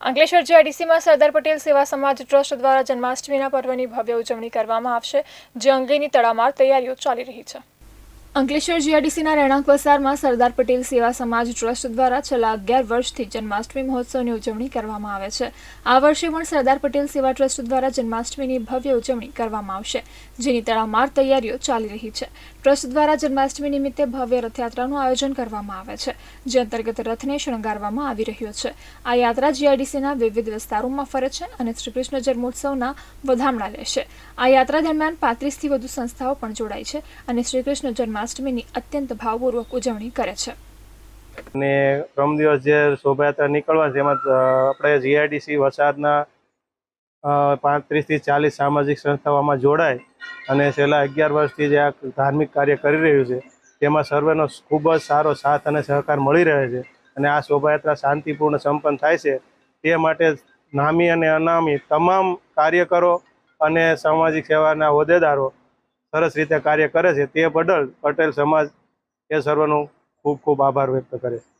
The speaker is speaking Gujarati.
અંકલેશ્વર જીઆઈડીસીમાં સરદાર પટેલ સેવા સમાજ ટ્રસ્ટ દ્વારા જન્માષ્ટમીના પર્વની ભવ્ય ઉજવણી કરવામાં આવશે, જે અંગેની તડામાર તૈયારીઓ ચાલી રહી છે. અંકલેશ્વર જીઆઈડીસીના રહેણાંક વિસ્તારમાં સરદાર પટેલ સેવા સમાજ ટ્રસ્ટ દ્વારા છેલ્લા અગિયાર વર્ષથી જન્માષ્ટમી મહોત્સવની ઉજવણી કરવામાં આવે છે. આ વર્ષે પણ સરદાર પટેલ સેવા ટ્રસ્ટ દ્વારા જન્માષ્ટમીની ભવ્ય ઉજવણી કરવામાં આવશે, જેની તડામાર તૈયારીઓ ચાલી રહી છે. ટ્રસ્ટ દ્વારા જન્માષ્ટમી નિમિત્તે ભવ્ય રથયાત્રાનું આયોજન કરવામાં આવે છે, જે અંતર્ગત રથને શણગારવામાં આવી રહ્યો છે. આ યાત્રા જીઆઈડીસીના વિવિધ વિસ્તારોમાં ફરે છે અને શ્રીકૃષ્ણ જન્મોત્સવના વધામણા લેશે. આ યાત્રા દરમિયાન પાંત્રીસથી વધુ સંસ્થાઓ પણ જોડાઈ છે અને શ્રી કૃષ્ણ જન્માષ્ટમીની અત્યંત ભાવપૂર્વક ઉજવણી કરે છે. અને પ્રમ દિવસ જે શોભાયાત્રા નીકળવા છે એમાં આપણે જીઆઈડીસી વરસાદના પાંત્રીસથી ચાલીસ સામાજિક સંસ્થાઓમાં જોડાય અને છેલ્લા અગિયાર વર્ષથી જે આ ધાર્મિક કાર્ય કરી રહ્યું છે, તેમાં સર્વેનો ખૂબ જ સારો સાથ અને સહકાર મળી રહે છે અને આ શોભાયાત્રા શાંતિપૂર્ણ સંપન્ન થાય છે. તે માટે નામી અને અનામી તમામ કાર્યકરો અને સામાજિક સેવાના હોદ્દેદારો સરસ રીતે કાર્ય કરે છે તે બદલ પટેલ સમાજ એ સર્વનું ખૂબ ખૂબ આભાર વ્યક્ત કરે છે.